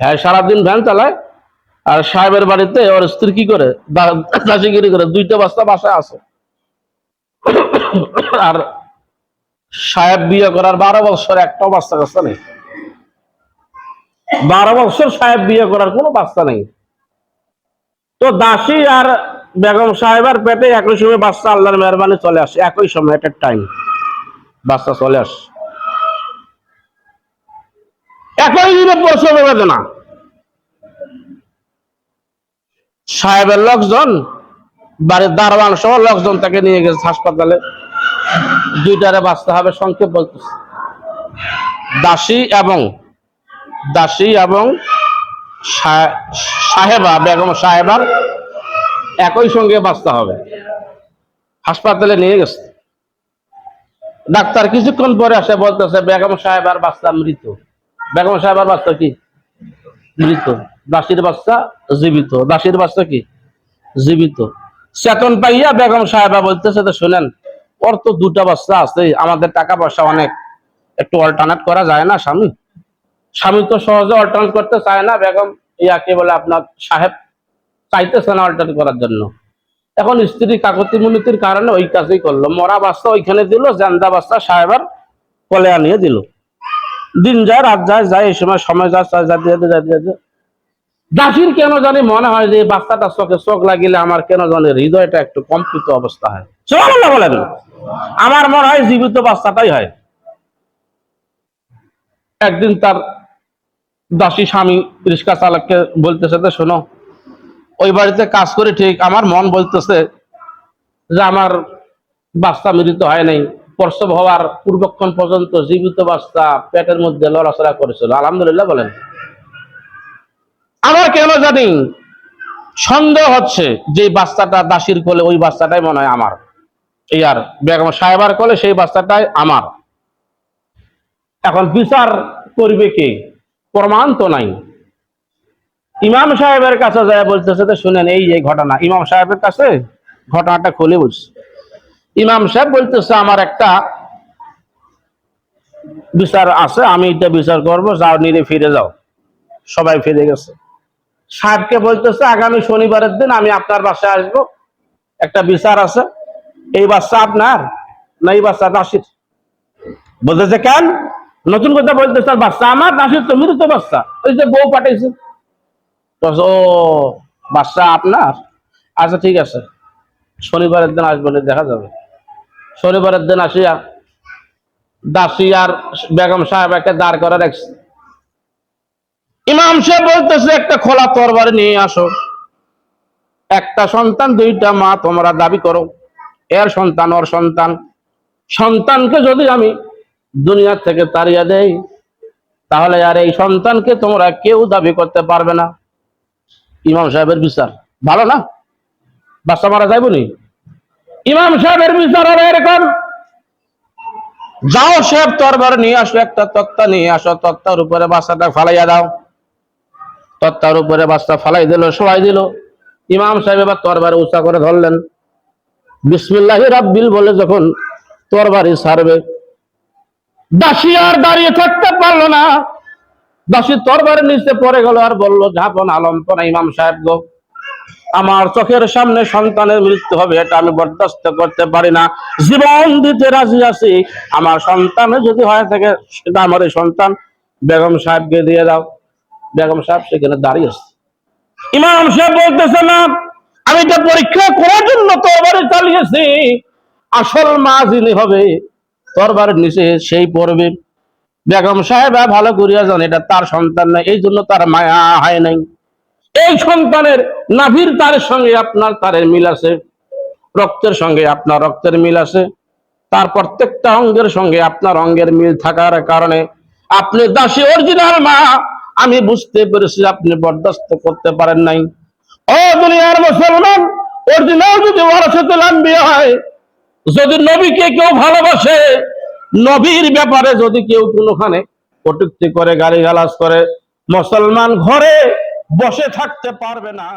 হ্যাঁ সারাদিন ভ্যান চালায়, আর সাহেবের বাড়িতে ওর স্ত্রী কি করে? দাসিগিরি করে, দুইটা বাচ্চা বাসায় আছে। আর সাহেব বিয়ে করার বারো বছর একটাও বাচ্চা কাচ্চা নেই। বারো বছর সাহেব বিয়ে করার কোনো বাচ্চা নেই। তো দাসী আর বেগম সাহেবের পেটে একই সময় বাচ্চা আল্লাহর মেহরবানি চলে আসে, একই সময় একটা টাইম বাচ্চা চলে আসে। দিনে প্রসব বেদনা সাহেবের লোকজন, বাড়ির দারোয়ান সহ লোকজন তাকে নিয়ে গেছে হাসপাতালে। দুইটারে বাঁচতে হবে, সংক্ষেপ বলতেছে। দাসী এবং দাসী এবং সাহেবা, বেগম সাহেবার একই সঙ্গে বাঁচতে হবে। হাসপাতালে নিয়ে গেছে। ডাক্তার কিছুক্ষণ পরে আসে, বলতেছে, বেগম সাহেবার বাচ্চা মৃত। বেগম সাহেবার বাচ্চা কি? মৃত দাসির বাচ্চা জীবিত। দাসির বাচ্চা কি? জীবিত। চেতন পাইয়া বেগম সাহেবা বলতেছে তো শুনেন, ওর তো দুটা বাচ্চা আছে, আমাদের টাকা পয়সা অনেক। একটু অল্টারনেট করা যায় না, স্বামী? স্বামী তো সহজে অল্টারনেট করতে চায় না। বেগম ইয়াকে বলে, আপনার সাহেব চাইতেছে না অল্টারনেট করার জন্য। এখন স্ত্রী কাকতি মুনিতির কারণে ওই কাজই করল। মরা বাচ্চা ওইখানে দিল, জান্দা বাচ্চা সাহেবার কলে আনিয়ে দিল। দিন যায়, রাত যায় যায়, এই সময় সময় যায় যাতে যাতে যাতে যাতে দাসির কেন জানি মনে হয় যে বাচ্চাটা চোখে চোখ লাগিলে আমার কেন জানি হৃদয়টা একটু কম্পিত অবস্থা হয়। বলেন, আমার মনে হয় জীবিত বাচ্চাটাই হয়। একদিন তার দাসী স্বামী রিক্সা চালককে বলতেছে, তো শোনো, ওই বাড়িতে কাজ করে ঠিক, আমার মন বলতেছে যে আমার বাচ্চা মৃত হয় নাই প্রসব হওয়ার পূর্বক্ষণ পর্যন্ত জীবিত বাচ্চা পেটের মধ্যে লড়াচড়া করেছিল। আলহামদুলিল্লাহ বলেন। আমার কেন জানি সন্দেহ হচ্ছে যে বাচ্চাটা দাসির কোলে, ওই বাচ্চাটাই মনে হয় আমার। এই আর বেগম সাহেবার কোলে সেই বাচ্চাটাই আমার। এখন বিচার করবে কে? প্রমাণ তো নাই। ইমাম সাহেবের কাছে যায় বলতেছে তো শুনেন, এই এই ঘটনা। ইমাম সাহেবের কাছে ঘটনাটা খুলে বলছে। ইমাম সাহেব বলতেছে, আমার একটা বিচার আছে, আমি এটা বিচার করব, যাও নিরে ফিরে যাও। সবাই ফিরে গেছে। সাহেবকে বলতেছে, আগামী শনিবারের দিন আমি আপনার বাসায় আসব, একটা বিচার আছে। এই বাচ্চা আপনার না এই বাচ্চা নাসির? বলতেছে, কেন? নতুন কথা বলতেছে, "আর বাচ্চা আমার, নাসির তো মৃত বাচ্চা। ওই যে বউ পাঠাইছে। ও, বাচ্চা আপনার? আচ্ছা ঠিক আছে। শনিবারের দিন আসবেন দেখা যাবে। শনিবারের দিন আসিয়া দাসী আর বেগম সাহেব একটা দাঁড় করে রাখছে ইমাম সাহেব বলতেছে, একটা খোলা তরবারি নিয়ে আসো। একটা সন্তান, দুইটা মা, তোমরা দাবি করো। এর সন্তান, ওর সন্তান। সন্তানকে যদি আমি দুনিয়ার থেকে তাড়িয়ে দেই, তাহলে আর এই সন্তানকে তোমরা কেউ দাবি করতে পারবে না। ইমাম সাহেবের বিচার। ভালো না? বাচ্চা মারা যাইব নি? ইমাম সাহেবের বিচার হলো এরকম। যাও সাহেব তরবার নিয়ে আসো, একটা তক্তা নিয়ে আসো, তক্তার উপরে বাচ্চাটা ফালাইয়া দাও। তক্তার উপরে বাচ্চা ফালাই দিল সবাই দিল। ইমাম সাহেব এবার তরবারে উঁচা করে ধরলেন। বিসমিল্লাহ রাব্বিল বলে যখন তরবারি ছাড়বে, দাসী আর দাঁড়িয়ে থাকতে পারল না। দাসী তরবারের নিচে পড়ে গেল আর বলল, ঝাপন আলম্পন ইমাম সাহেব গো। আমার চোখের সামনে সন্তানের মৃত্যু হবে, এটা আমি বরদাস্ত করতে পারি না। জীবন দিতে রাজি আছি, আমার সন্তানে যদি হয় থাকে, সেটা আমার এই সন্তান। বেগম সাহেবকে দিয়ে দাও। বেগম সাহেব সেখানে দাঁড়িয়ে আছে। ইমাম সাহেব বলতেছে না আমি এটা পরীক্ষা করার জন্য তরবারে চালিয়েছি। আসল মা যিনি হবে তরবারের নিচে সেই পড়বে। বেগম সাহেব, ভালো করিয়া জানে, এটা তার সন্তান নাই এই জন্য তার মায়া হয় নাই। এই সন্তানের নাভির তারের সঙ্গে আপনার তারের মিল আছে, রক্তের সঙ্গে আপনার রক্তের মিল আছে। তার প্রত্যেকটা অঙ্গের সঙ্গে আপনার অঙ্গের মিল থাকার কারণে আপনি দাসী অরিজিনাল মা, আমি বুঝতে পেরেছি আপনি বরদাস্ত করতে পারেন নাই। ও দুনিয়ার মুসলমান, অরিজিনাল যদি ওয়ারাসাতুল আম্বিয়া হয়, যদি নবীকে কেউ ভালোবাসে, নবীর ব্যাপারে যদি কেউ কোনোখানে কটুক্তি করে, গালিগালাজ করে, মুসলমান ঘরে বসে থাকতে পারবে না।